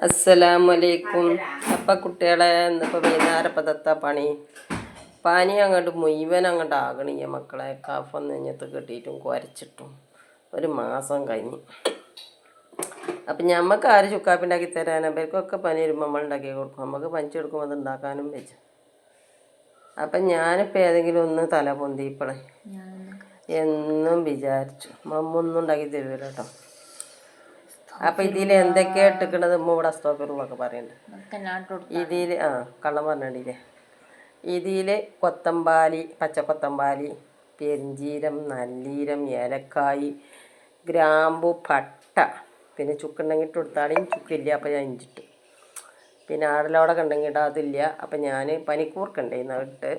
അസ്സലാമലൈക്കും. അപ്പം കുട്ടികളെ ഇന്നിപ്പോൾ വൈകുന്നേരപ്പതത്ത പണി? പനി അങ്ങോട്ട് മുഴുവൻ അങ്ങോട്ട് ആകണിയ മക്കളെ. കഫം നെഞ്ഞത്ത് കെട്ടിയിട്ടും കുരച്ചിട്ടും. ഒരു മാസം കഴിഞ്ഞ്. അപ്പം ഞമ്മക്ക് ആര് ചുക്കാപ്പി ഉണ്ടാക്കി തരാൻ അവർക്കൊക്കെ പനി വരുമ്പോൾ നമ്മൾ ഉണ്ടാക്കി കൊടുക്കും. നമുക്ക് പനിച്ചു കൊടുക്കുമ്പോൾ അത് ഉണ്ടാക്കാനും വെച്ച് അപ്പം ഞാനിപ്പോൾ ഏതെങ്കിലും ഒന്ന് തല പൊന്തിപ്പളെ. എന്നും വിചാരിച്ചു. മമ്മൊന്നും ഉണ്ടാക്കി തരുമല്ലോ കേട്ടോ അപ്പൊ ഇതിൽ എന്തൊക്കെയാ ഇട്ടിക്കണത്? മൂടെ സ്റ്റോപ്പറുകളൊക്കെ പറയുന്നുണ്ട് ഇതിൽ ആ കള്ളം പറഞ്ഞില്ലേ ഇതിൽ കൊത്തമ്പാലി പച്ചക്കൊത്തമ്പാലി പെരിഞ്ചീരം നല്ലീരം ഏലക്കായി ഗ്രാമ്പു പട്ട. പിന്നെ ചുക്കുണ്ടെങ്കിൽ ഇട്ട് കൊടുത്താലും ചുക്കില്ല. അപ്പോൾ ഞാൻ ഇഞ്ചിട്ട്. പിന്നെ ആടലോടൊക്കെ ഉണ്ടെങ്കിൽ ഇടാതില്ല അപ്പം ഞാൻ പനിക്കൂർക്കുണ്ടായിരുന്നു ഇട്ട്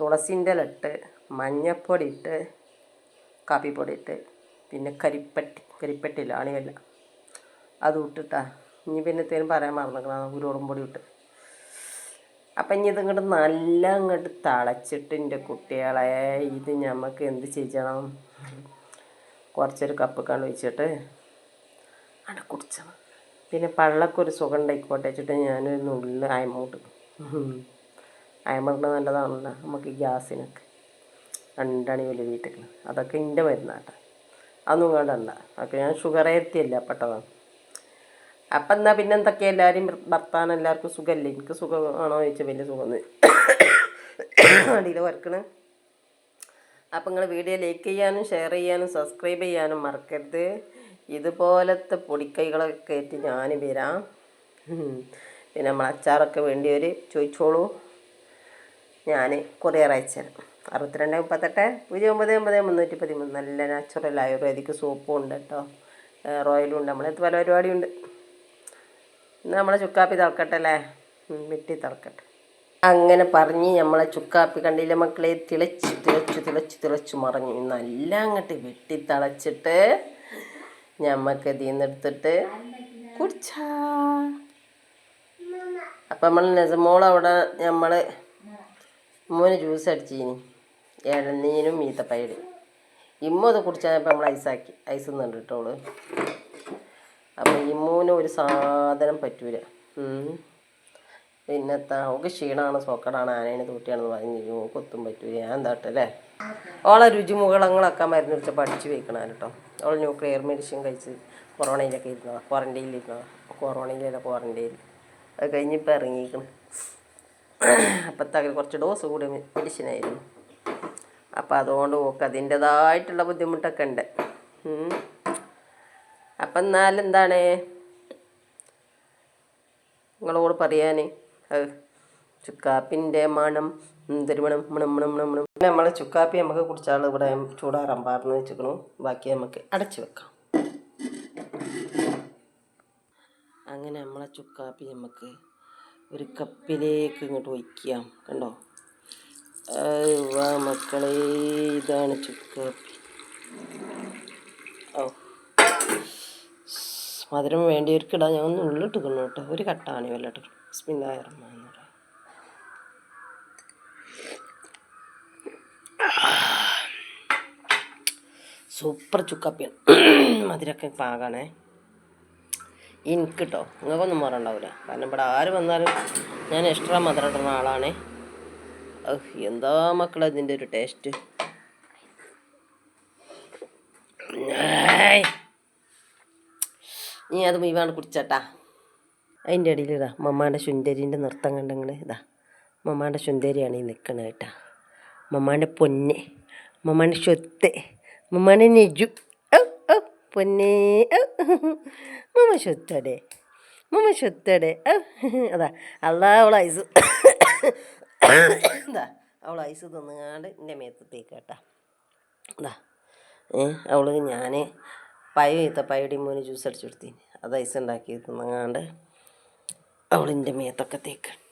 തുളസിന്റെ ഇല ഇട്ട് മഞ്ഞപ്പൊടി ഇട്ട് കാപ്പിപ്പൊടി ഇട്ട്. പിന്നെ കരിപ്പട്ടി കരിപ്പറ്റില്ല അണിയല്ല അതും ഇട്ടിട്ടാ. ഇനി പിന്നെ എന്തേലും പറയാൻ മറന്നിക്കണം ഉരുവറും പൊടി ഇട്ട്. അപ്പം ഇനി ഇതിങ്ങോട്ട് നല്ല അങ്ങോട്ട് തളച്ചിട്ട് എന്റെ കുട്ടികളെ ഇത് ഞമ്മക്ക് എന്ത് ചെയ്യണം? കുറച്ചൊരു കപ്പ് കണ്ട് വെച്ചിട്ട് അവിടെ കുടിച്ചണം പിന്നെ പള്ളൊക്കെ ഒരു സുഖം ഉണ്ടായിക്കോട്ടെ വെച്ചിട്ട് ഞാനൊരു നുള്ളിൽ അയമോട്ട്. അയമോട്ട് നല്ലതാണല്ലോ നമുക്ക് ഗ്യാസിനൊക്കെ. രണ്ടണി വലിയ വീട്ടിൽ അതൊക്കെ എന്റെ മരുന്നാട്ടെ. അതൊന്നും കണ്ടണ്ട അപ്പോൾ ഞാൻ ഷുഗർ ഏറ്റിയല്ല പെട്ടതാണ്. അപ്പം എന്നാൽ പിന്നെ എന്തൊക്കെ? എല്ലാവരും ഭർത്താൻ എല്ലാവർക്കും സുഖമല്ലേ എനിക്ക് സുഖമാണോ ചോദിച്ചാൽ വലിയ സുഖമൊന്നും അടിയിൽ വർക്കണ് അപ്പം നിങ്ങൾ വീഡിയോ ലൈക്ക് ചെയ്യാനും ഷെയർ ചെയ്യാനും സബ്സ്ക്രൈബ് ചെയ്യാനും മറക്കരുത്. ഇതുപോലത്തെ പൊടിക്കൈകളൊക്കെ കയറ്റി ഞാൻ വരാം. പിന്നെ നമ്മൾ അച്ചാറൊക്കെ വേണ്ടിയവർ ചോദിച്ചോളൂ. ഞാൻ കൊറിയർ അയച്ചുതരാം അറുപത്തിരണ്ട് മുപ്പത്തെട്ട് പൂജ്യം ഒമ്പത് ഒമ്പത് മുന്നൂറ്റി പതിമൂന്ന്. നല്ല നാച്ചുറൽ ആയുർവേദിക് സോപ്പും ഉണ്ട് കേട്ടോ റോയലും ഉണ്ട്. നമ്മളടുത്ത് പല പരിപാടിയുണ്ട്. ഇന്ന് നമ്മളെ ചുക്കാപ്പി തിളക്കട്ടെ അല്ലേ? വെട്ടി തിളക്കട്ടെ. അങ്ങനെ പറഞ്ഞ് നമ്മളെ ചുക്കാപ്പി കണ്ടില്ല മക്കളെ? തിളച്ച് തിളച്ച് തിളച്ച് തിളച്ച് മറഞ്ഞു. നല്ല അങ്ങോട്ട് വെട്ടി തിളച്ചിട്ട് ഞമ്മക്ക് നിന്ന് കുടിച്ചാ. അപ്പം നമ്മൾ നെസമോൾ അവിടെ നമ്മൾ മോന് ജ്യൂസ് അടിച്ചീനി. ഇളനീനും ഈത്തപ്പയട് ഇമ്മ അത് കുടിച്ചാൽ നമ്മൾ ഐസാക്കി ഐസ് തിന്നുണ്ട് കേട്ടോൾ അപ്പം ഇമ്മൂന് ഒരു സാധനം പറ്റൂല. പിന്നെ ഓക്ക് ക്ഷീണമാണ് സോക്കടാണ് ആനേനെ തൂട്ടിയാണെന്ന് പറഞ്ഞു കൊത്തും പറ്റൂല. ഞാൻ എന്താട്ടല്ലേ ഓളെ രുചിമുകളങ്ങളൊക്കെ മരുന്ന് വെച്ച് പഠിച്ച് വെക്കണം കേട്ടോ ഓൾ ന്യൂക്ലിയർ മെഡിസിൻ കഴിച്ച് കൊറോണയിലൊക്കെ ഇരുന്നതാണ് ക്വാറന്റൈനിൽ ഇരുന്നതാണ് കൊറോണയിലല്ല ക്വാറന്റൈനിൽ അത് കഴിഞ്ഞിപ്പോൾ ഇറങ്ങിയിരിക്കണം അപ്പത്തെ കുറച്ച് ഡോസ് കൂടി മെഡിസിനായിരുന്നു. അപ്പം അതുകൊണ്ട് ഓക്ക് അതിന്റെതായിട്ടുള്ള ബുദ്ധിമുട്ടൊക്കെ ഉണ്ട്. അപ്പം എന്നാലെന്താണ് നിങ്ങളോട് പറയാൻ ചുക്കാപ്പിന്റെ മണം എന്തൊരു മണം മണം മണം മണം മണം. പിന്നെ നമ്മൾ ചുക്കാപ്പി നമുക്ക് കുടിച്ചാൽ ഇവിടെ ചൂടാറാൻ പാർന്ന് വെച്ചിക്കണു ബാക്കി നമുക്ക് അടച്ചു വെക്കാം. അങ്ങനെ നമ്മളെ ചുക്കാപ്പി നമുക്ക് ഒരു കപ്പിലേക്ക് ഇങ്ങോട്ട് ഒഴിക്കാം കണ്ടോ? വാ മക്കളെ ഇതാണ് ചുക്കാപ്പി. ഓ മധുരം വേണ്ടിയവർക്ക് ഇടാൻ ഞാൻ ഒന്ന് ഉള്ളിട്ടിക്കണം കേട്ടോ. ഒരു കട്ടാണ് വല്ല ഇട്ടിട്ട് സ്പിന്നായിരം സൂപ്പർ ചുക്കാപ്പിയാണ്. മധുരമൊക്കെ പാകാണേ. എനിക്ക് കേട്ടോ നിങ്ങൾക്കൊന്നും മറണ്ടാവില്ല കാരണം ഇവിടെ ആര് വന്നാലും ഞാൻ എക്സ്ട്രാ മധുരം ഇടുന്ന ആളാണേ. എന്താ മക്കളെ ഇതിന്റെ ഒരു ടേസ്റ്റ്. നീ അത് മുഴുവൻ കുടിച്ചട്ടാ. അതിന്റെ ഇടയിൽ ഇതാ മമ്മാന്റെ ശുന്തരീന്റെ നൃത്തം കണ്ടെങ്കിൽ ഇതാ മമ്മാന്റെ ശുന്തരിയാണ് ഈ നിൽക്കണത് കേട്ടാ. മമ്മാന്റെ പൊന്നെ മമ്മാന്റെ ശ്വത്തെ മമ്മാന്റെ നെജു. പൊന്നേ മമ മമ്മ മമ സ്വത്തടെ അതാ അല്ലാ അവൾ ഐസ്. എന്താ അവൾ ഐസ് തിന്നുകാണ്ട് എന്റെ മേത്തത്തേക്ക് കേട്ടാ. അതാ ഏ അവൾ ഞാൻ പയ ഈത്ത പയടി മോന് ജ്യൂസ് അടിച്ചു കൊടുത്തിന്. അത് ഐസ് ഉണ്ടാക്കി തിന്നുകാണ്ട് അവളിന്റെ മേത്തൊക്കെ തേക്കാണ്